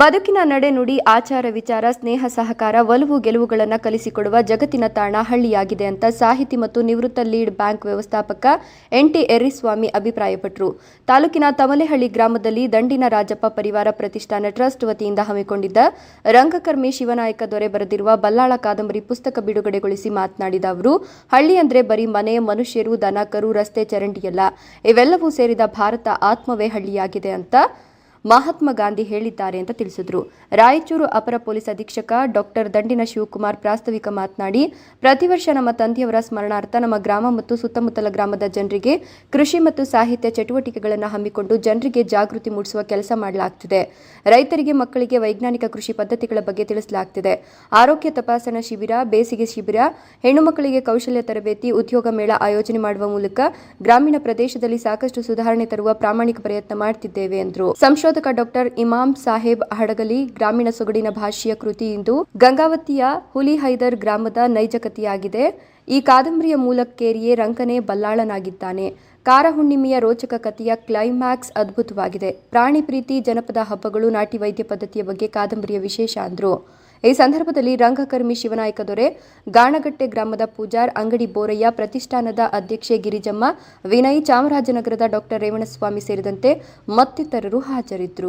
ಬದುಕಿನ ನಡೆನುಡಿ ಆಚಾರ ವಿಚಾರ, ಸ್ನೇಹ ಸಹಕಾರ, ಒಲವು ಗೆಲುವುಗಳನ್ನು ಕಲಿಸಿಕೊಡುವ ಜಗತ್ತಿನ ತಾಣ ಹಳ್ಳಿಯಾಗಿದೆ ಅಂತ ಸಾಹಿತಿ ಮತ್ತು ನಿವೃತ್ತ ಲೀಡ್ ಬ್ಯಾಂಕ್ ವ್ಯವಸ್ಥಾಪಕ ಎನ್ಟಿ ಎರ್ರಿಸ್ವಾಮಿ ಅಭಿಪ್ರಾಯಪಟ್ಟರು ತಾಲೂಕಿನ ತಮಲೆಹಳ್ಳಿ ಗ್ರಾಮದಲ್ಲಿ ದಂಡಿನ ರಾಜಪ್ಪ ಪರಿವಾರ ಪ್ರತಿಷ್ಠಾನ ಟ್ರಸ್ಟ್ ವತಿಯಿಂದ ಹಮ್ಮಿಕೊಂಡಿದ್ದ ರಂಗಕರ್ಮಿ ಶಿವನಾಯಕ ದೊರೆ ಬರೆದಿರುವ ಬಲ್ಲಾಳ ಕಾದಂಬರಿ ಪುಸ್ತಕ ಬಿಡುಗಡೆಗೊಳಿಸಿ ಮಾತನಾಡಿದ ಅವರು, ಹಳ್ಳಿ ಅಂದ್ರೆ ಬರೀ ಮನೆ, ಮನುಷ್ಯರು, ದನ, ಕರು, ರಸ್ತೆ, ಚರಂಡಿಯಲ್ಲ. ಇವೆಲ್ಲವೂ ಸೇರಿದ ಭಾರತ ಆತ್ಮವೇ ಹಳ್ಳಿಯಾಗಿದೆ ಅಂತ ಮಹಾತ್ಮ ಗಾಂಧಿ ಹೇಳಿದ್ದಾರೆ ಅಂತ ತಿಳಿಸಿದರು. ರಾಯಚೂರು ಅಪರ ಪೊಲೀಸ್ ಅಧೀಕ್ಷಕ ಡಾಕ್ಟರ್ ದಂಡಿನ ಶಿವಕುಮಾರ್ ಪ್ರಾಸ್ತಾವಿಕ ಮಾತನಾಡಿ, ಪ್ರತಿ ವರ್ಷ ನಮ್ಮ ತಂದೆಯವರ ಸ್ಮರಣಾರ್ಥ ನಮ್ಮ ಗ್ರಾಮ ಮತ್ತು ಸುತ್ತಮುತ್ತಲ ಗ್ರಾಮದ ಜನರಿಗೆ ಕೃಷಿ ಮತ್ತು ಸಾಹಿತ್ಯ ಚಟುವಟಿಕೆಗಳನ್ನು ಹಮ್ಮಿಕೊಂಡು ಜನರಿಗೆ ಜಾಗೃತಿ ಮೂಡಿಸುವ ಕೆಲಸ ಮಾಡಲಾಗ್ತಿದೆ. ರೈತರಿಗೆ ಮಕ್ಕಳಿಗೆ ವೈಜ್ಞಾನಿಕ ಕೃಷಿ ಪದ್ಧತಿಗಳ ಬಗ್ಗೆ ತಿಳಿಸಲಾಗ್ತಿದೆ. ಆರೋಗ್ಯ ತಪಾಸಣಾ ಶಿಬಿರ, ಬೇಸಿಗೆ ಶಿಬಿರ, ಹೆಣ್ಣು ಮಕ್ಕಳಿಗೆ ಕೌಶಲ್ಯ ತರಬೇತಿ, ಉದ್ಯೋಗ ಮೇಳ ಆಯೋಜನೆ ಮಾಡುವ ಮೂಲಕ ಗ್ರಾಮೀಣ ಪ್ರದೇಶದಲ್ಲಿ ಸಾಕಷ್ಟು ಸುಧಾರಣೆ ತರುವ ಪ್ರಾಮಾಣಿಕ ಪ್ರಯತ್ನ ಮಾಡುತ್ತಿದ್ದೇವೆ ಎಂದರು. ಸಂಶೋಧಕ ಡಾಕ್ಟರ್ ಇಮಾಮ್ ಸಾಹೇಬ್ ಹಡಗಲಿ ಗ್ರಾಮೀಣ ಸೊಗಡಿನ ಭಾಷೆಯ ಕೃತಿ ಇಂದು ಗಂಗಾವತಿಯ ಹುಲಿಹೈದರ್ ಗ್ರಾಮದ ನೈಜ ಕಥೆಯಾಗಿದೆ. ಈ ಕಾದಂಬರಿಯ ಮೂಲಕ್ಕೇರಿಯೇ ರಂಕನೆ ಬಲ್ಲಾಳನಾಗಿದ್ದಾನೆ. ಕಾರ ಹುಣ್ಣಿಮೆಯ ರೋಚಕ ಕಥೆಯ ಕ್ಲೈಮ್ಯಾಕ್ಸ್ ಅದ್ಭುತವಾಗಿದೆ. ಪ್ರಾಣಿ ಪ್ರೀತಿ, ಜನಪದ ಹಬ್ಬಗಳು, ನಾಟಿ ವೈದ್ಯ ಪದ್ಧತಿಯ ಬಗ್ಗೆ ಕಾದಂಬರಿಯ ವಿಶೇಷ ಅಂದ್ರು. ಈ ಸಂದರ್ಭದಲ್ಲಿ ರಂಗಕರ್ಮಿ ಶಿವನಾಯಕ ದೊರೆ, ಗಾಣಗಟ್ಟೆ ಗ್ರಾಮದ ಪೂಜಾರ್ ಅಂಗಡಿ ಬೋರಯ್ಯ, ಪ್ರತಿಷ್ಠಾನದ ಅಧ್ಯಕ್ಷೆ ಗಿರಿಜಮ್ಮ, ವಿನಯ್ ಚಾಮರಾಜನಗರದ ಡಾಕ್ಟರ್ ರೇವಣಸ್ವಾಮಿ ಸೇರಿದಂತೆ ಮತ್ತಿತರರು ಹಾಜರಿದ್ದರು.